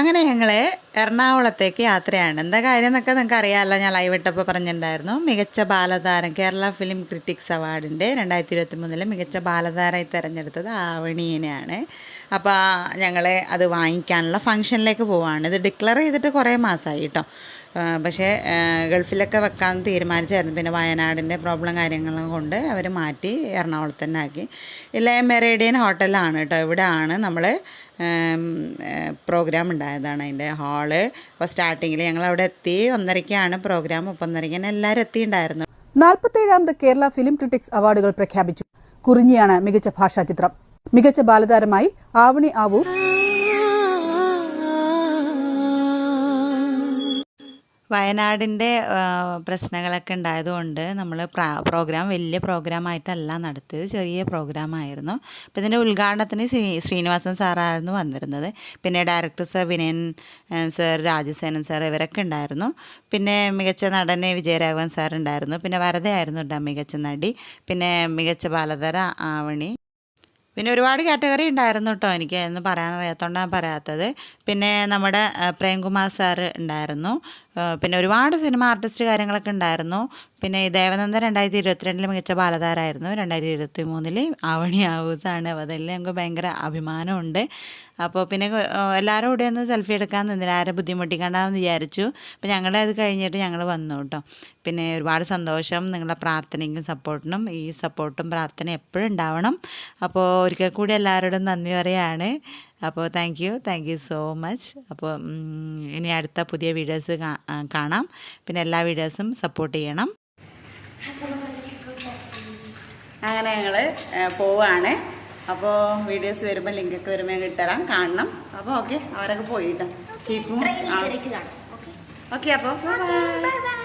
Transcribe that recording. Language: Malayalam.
അങ്ങനെ ഞങ്ങൾ എറണാകുളത്തേക്ക് യാത്രയാണ്. എന്താ കാര്യം എന്നൊക്കെ നിങ്ങൾക്ക് അറിയാമല്ലോ ഞാൻ ലൈവ് ഇട്ടപ്പോൾ പറഞ്ഞിട്ടുണ്ടായിരുന്നു. മികച്ച ബാലതാരം കേരള ഫിലിം ക്രിറ്റിക്സ് അവാർഡിന്റെ രണ്ടായിരത്തി ഇരുപത്തി മൂന്നിലെ മികച്ച ബാലതാരമായി തിരഞ്ഞെടുത്തത് ആവണീനെയാണ്. അപ്പോൾ ഞങ്ങൾ അത് വാങ്ങിക്കാനുള്ള ഫംഗ്ഷനിലേക്ക് പോവാണ്. ഇത് ഡിക്ലെയർ ചെയ്തിട്ട് കുറേ മാസമായി കേട്ടോ പക്ഷേ ഗൾഫിലൊക്കെ വെക്കാൻ തീരുമാനിച്ചായിരുന്നു. പിന്നെ വയനാടിന്റെ പ്രോബ്ലം കാര്യങ്ങളും കൊണ്ട് അവർ മാറ്റി എറണാകുളത്ത് തന്നെ ആക്കി ഇല്ല മെറേഡിയൻ ഹോട്ടലാണ് കേട്ടോ. ഇവിടെ ആണ് നമ്മൾ പ്രോഗ്രാം ഉണ്ടായതാണ്. അതിന്റെ ഹാൾ അപ്പോൾ സ്റ്റാർട്ടിങ്ങിൽ ഞങ്ങൾ അവിടെ എത്തി. ഒന്നരയ്ക്കാണ് പ്രോഗ്രാം ഒപ്പം ഒന്നരയ്ക്ക് തന്നെ എല്ലാവരും എത്തിയിട്ടുണ്ടായിരുന്നു. നാൽപ്പത്തേഴാമത് കേരള ഫിലിം ക്രിറ്റിക്സ് അവാർഡുകൾ പ്രഖ്യാപിച്ചു. കുറിഞ്ഞിയാണ് മികച്ച ഭാഷാ ചിത്രം. മികച്ച ബാലതാരമായി ആവണി ആവൂർ വയനാടിന്റെ പ്രശ്നങ്ങളൊക്കെ ഉണ്ടായതുകൊണ്ട് നമ്മൾ പ്രോഗ്രാം വലിയ പ്രോഗ്രാം ആയിട്ടല്ല നടത്തിയത് ചെറിയ പ്രോഗ്രാം ആയിരുന്നു. അപ്പോൾ ഇതിന്റെ ഉദ്ഘാടനത്തിന് ശ്രീ ശ്രീനിവാസൻ സാറായിരുന്നു വന്നിരുന്നത്. പിന്നെ director sir Vinayan sir Rajasenan sir ഇവരൊക്കെ ഉണ്ടായിരുന്നു. പിന്നെ മികച്ച നടനെ വിജയരാഘവൻ സാർ ഉണ്ടായിരുന്നു. പിന്നെ വരതയായിരുന്നു കേട്ടോ മികച്ച നടി. പിന്നെ മികച്ച ബാലധര ആവണി. പിന്നെ ഒരുപാട് കാറ്റഗറി ഉണ്ടായിരുന്നു കേട്ടോ എനിക്ക് എന്ന് പറയാൻ അറിയാത്തതുകൊണ്ടാണ് പറയാത്തത്. പിന്നെ നമ്മുടെ പ്രേംകുമാർ സാറ് ഉണ്ടായിരുന്നു. പിന്നെ ഒരുപാട് സിനിമ ആർട്ടിസ്റ്റ് കാര്യങ്ങളൊക്കെ ഉണ്ടായിരുന്നു. പിന്നെ ദേവനന്ദ രണ്ടായിരത്തി ഇരുപത്തിരണ്ടിൽ മികച്ച ബാലതാരായിരുന്നു. രണ്ടായിരത്തി ഇരുപത്തി മൂന്നിൽ ആവണി ആവൂസാണ്. അതിൽ ഞങ്ങൾക്ക് ഭയങ്കര അഭിമാനമുണ്ട്. അപ്പോൾ പിന്നെ എല്ലാവരും കൂടെ ഒന്ന് സെൽഫി എടുക്കാൻ നിന്നില്ല. ആരെ ബുദ്ധിമുട്ടിക്കണ്ടെന്ന് വിചാരിച്ചു. അപ്പോൾ ഞങ്ങളെ അത് കഴിഞ്ഞിട്ട് ഞങ്ങൾ വന്നു കേട്ടോ പിന്നെ ഒരുപാട് സന്തോഷം. നിങ്ങളുടെ പ്രാർത്ഥനയ്ക്കും സപ്പോർട്ടിനും ഈ സപ്പോർട്ടും പ്രാർത്ഥന എപ്പോഴും ഉണ്ടാവണം. അപ്പോൾ ഒരിക്കൽ കൂടി എല്ലാവരോടും നന്ദി പറയാണ് അപ്പോൾ thank you thank you so much അപ്പോൾ ഇനി അടുത്ത പുതിയ വീഡിയോസ് കാണാം. പിന്നെ എല്ലാ വീഡിയോസും സപ്പോർട്ട് ചെയ്യണം. അങ്ങനെ ഞങ്ങൾ പോവാണ്. അപ്പോൾ വീഡിയോസ് വരുമ്പോൾ ലിങ്കൊക്കെ വരുമ്പോൾ ഞങ്ങൾ ഇട്ടുതരാം കാണണം. അപ്പോൾ ഓക്കെ അവരൊക്കെ പോയിട്ടാ ചീക്കും ട്രെയിനിൽ കയറിയിട്ട് കാണാം. ഓക്കെ ഓക്കെ അപ്പോൾ ബൈ ബൈ ബൈ